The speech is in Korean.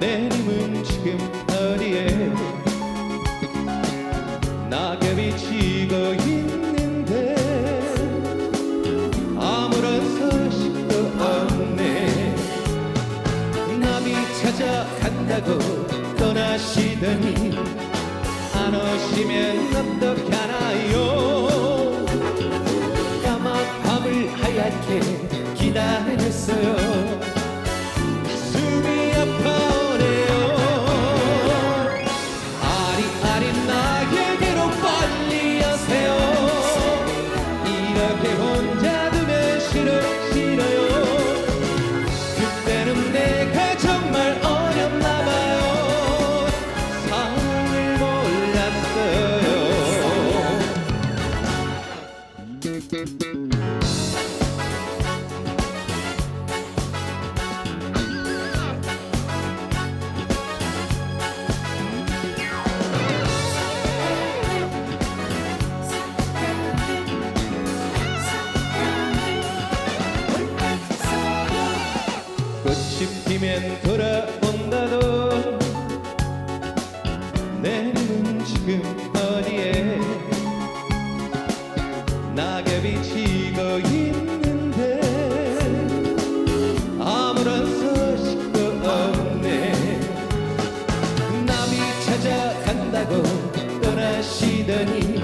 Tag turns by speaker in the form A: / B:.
A: 내님은 지금 어디에? 낙엽이 지고 있는데 아무런 소식도 없네. 남이 찾아간다고 떠나시더니 안 오시면 어떡하나요? 까만 밤을 하얗게 기다렸어요. 꽃이 피면 돌아온다도 내 눈은 지금 어디에? 낙엽이 지고 있는데 아무런 소식도 없네. 남이 찾아간다고 떠나시더니